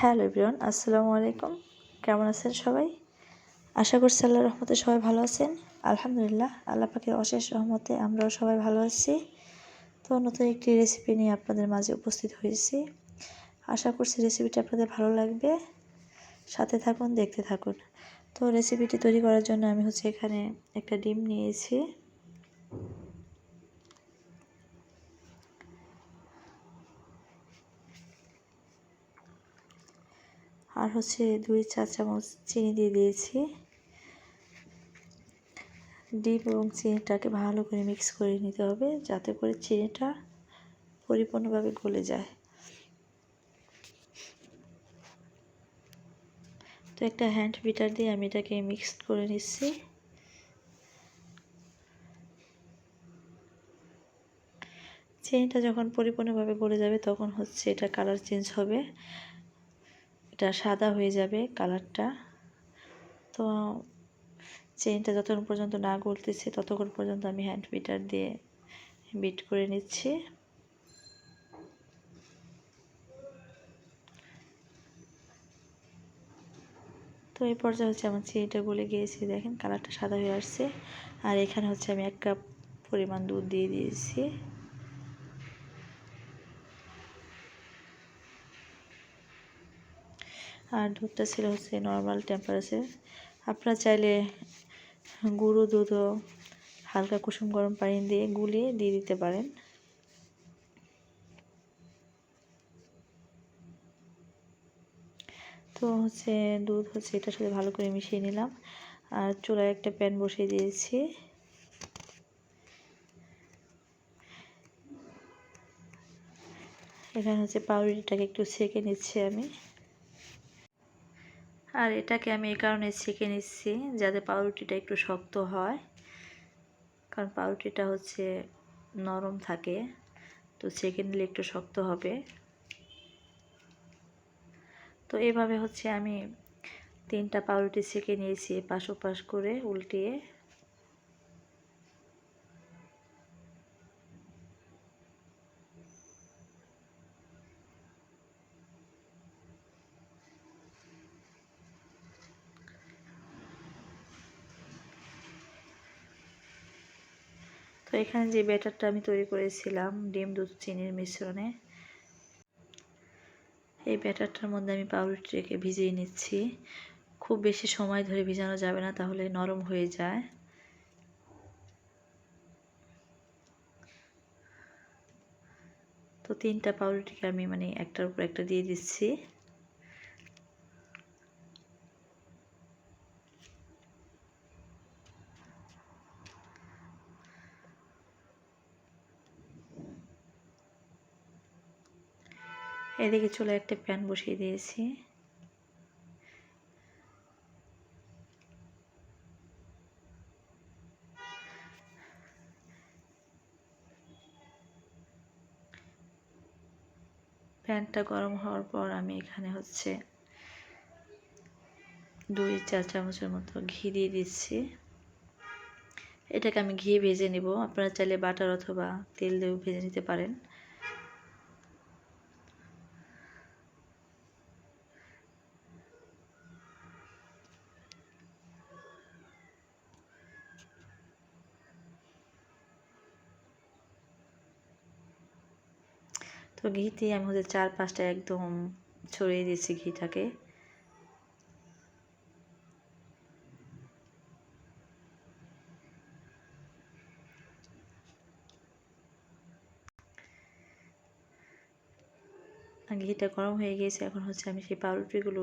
Hello everyone, আসসালামু আলাইকুম। কেমন আছেন সবাই? আশা করছি আল্লাহ রহমতে সবাই ভালো আছেন। আলহামদুলিল্লাহ, আল্লাহ পাকের অশেষ রহমতে আমরাও সবাই ভালো আছি। তো নতুন একটি রেসিপি নিয়ে আপনাদের মাঝে উপস্থিত হয়েছি। আশা করছি রেসিপিটি আপনাদের ভালো লাগবে। সাথে থাকুন, দেখতে থাকুন। তো রেসিপিটি তৈরি করার জন্য আমি হচ্ছে এখানে একটা ডিম নিয়েছি। আর হচ্ছে দুই চা চামচ চিনি দিয়ে দিয়েছি। ডিম এবং চিনিটাকে ভালো করে মিক্স করে নিতে হবে যাতে করে চিনিটা পরিপূর্ণভাবে গলে যায়। তো একটা হ্যান্ড বিটার দিয়ে আমি এটাকে মিক্স করে নিচ্ছি। চিনিটা যখন পরিপূর্ণভাবে গলে যাবে তখন হচ্ছে এটা কালার চেঞ্জ হবে। এটা সাদা হয়ে যাবে কালারটা। তো চেনটা যতক্ষণ পর্যন্ত না গলতেছে ততক্ষণ পর্যন্ত আমি হ্যান্ড বিটার দিয়ে বিট করে নিচ্ছি। তো এই পর্যায়ে হচ্ছে আমার চিনিটা গলে গিয়েছে, দেখেন কালারটা সাদা হয়ে আসছে। আর এখানে হচ্ছে আমি এক কাপ পরিমাণ দুধ দিয়ে দিয়েছি। আর দুধটা ছিল হচ্ছে নর্মাল টেম্পারেচার আপনারা চাইলে গুঁড়ো দুধও হালকা কুসুম গরম পানি দিয়ে গুলিয়ে দিয়ে দিতে পারেন। তো হচ্ছে দুধ হচ্ছে এটার সাথে ভালো করে মিশিয়ে নিলাম। আর চুলায় একটা প্যান বসিয়ে দিয়েছি। এখানে হচ্ছে পাউরুটিটাকে একটু সেকে নিচ্ছি আমি। আর এটাকে আমি এই কারণে ছেঁকে নিচ্ছি যাতে পাউরুটিটা একটু শক্ত হয়। কারণ পাউরুটিটা হচ্ছে নরম থাকে, তো ছেঁকে নিলে একটু শক্ত হবে। তো এভাবে হচ্ছে আমি তিনটা পাউরুটি ছেঁকে নিয়েছি পাশ পাশ করে উল্টিয়ে। এখানে যে ব্যাটারটা আমি তৈরি করেছিলাম, ডিম, দুধ, চিনির মিশ্রণে, এই ব্যাটারটার মধ্যে আমি পাউরুটি রেখে ভিজিয়ে নিচ্ছি। খুব বেশি সময় ধরে ভিজানো যাবে না, তাহলে নরম হয়ে যায়। তো তিনটা পাউরুটিকে আমি মানে একটার উপর একটা দিয়ে দিচ্ছি। এদিকে চলে একটা প্যান বসিয়ে দিয়েছি। প্যানটা গরম হওয়ার পর আমি এখানে হচ্ছে দুই চা চামচের মতো ঘি দিয়ে দিচ্ছি। এটাকে আমি ঘি ভেজে নিব। আপনারা চাইলে বাটার অথবা তেল দিয়েও ভেজে নিতে পারেন। তো ঘিতে আমি হচ্ছে চার পাঁচটা একদম ছড়িয়ে দিয়েছি ঘিটাকে। ঘিটা গরম হয়ে গিয়েছে, এখন হচ্ছে আমি সেই পাউরুটিগুলো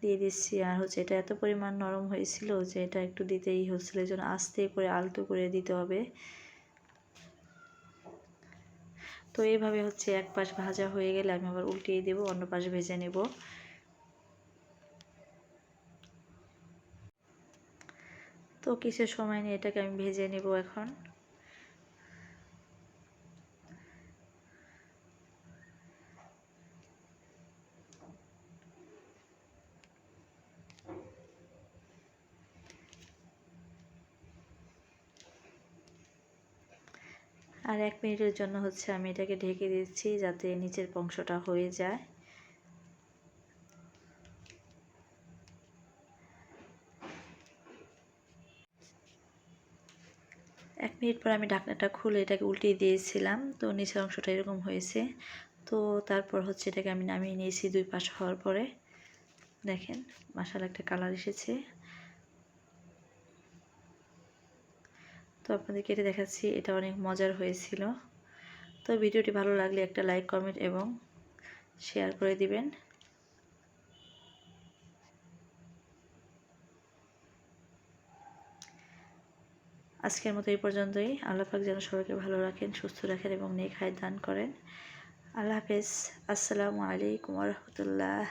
দিয়ে দিচ্ছি। আর হচ্ছে এটা এত পরিমাণ নরম হয়েছিল যে এটা একটু দিতেই হচ্ছিল, এই জন্য আস্তে করে আলতো করে দিতে হবে। তো এইভাবে হচ্ছে এক পাশ ভাজা হয়ে গেলে আমি আবার উল্টিয়ে দেব, অন্য পাশ ভেজে নেব। তো কিছু সময় নিয়ে এটাকে আমি ভেজে নেব এখন। আর এক মিনিটের জন্য হচ্ছে আমি এটাকে ঢেকে দিচ্ছি যাতে নিচের অংশটা হয়ে যায়। এক মিনিট পর আমি ঢাকনাটা খুলে এটাকে উল্টিয়ে দিয়েছিলাম, তো নিচের অংশটা এরকম হয়েছে। তো তারপর হচ্ছে এটাকে আমি নামিয়ে নিয়েছি দুই পাশ হওয়ার পরে। দেখেন মশালা একটা কালার এসেছে। তো আপনাদেরকে কেটে দেখাচ্ছি, এটা অনেক মজার হয়েছিল। তো ভিডিওটি ভালো লাগলে একটা লাইক, কমেন্ট এবং শেয়ার করে দিবেন। আজকের মতো এই পর্যন্তই। আল্লাহ পাক যেন সবাইকে ভালো রাখেন, সুস্থ রাখেন এবং নেক হায় দান করেন। আল্লাহ হাফেজ। আসসালামু আলাইকুম রহমতুল্লাহ।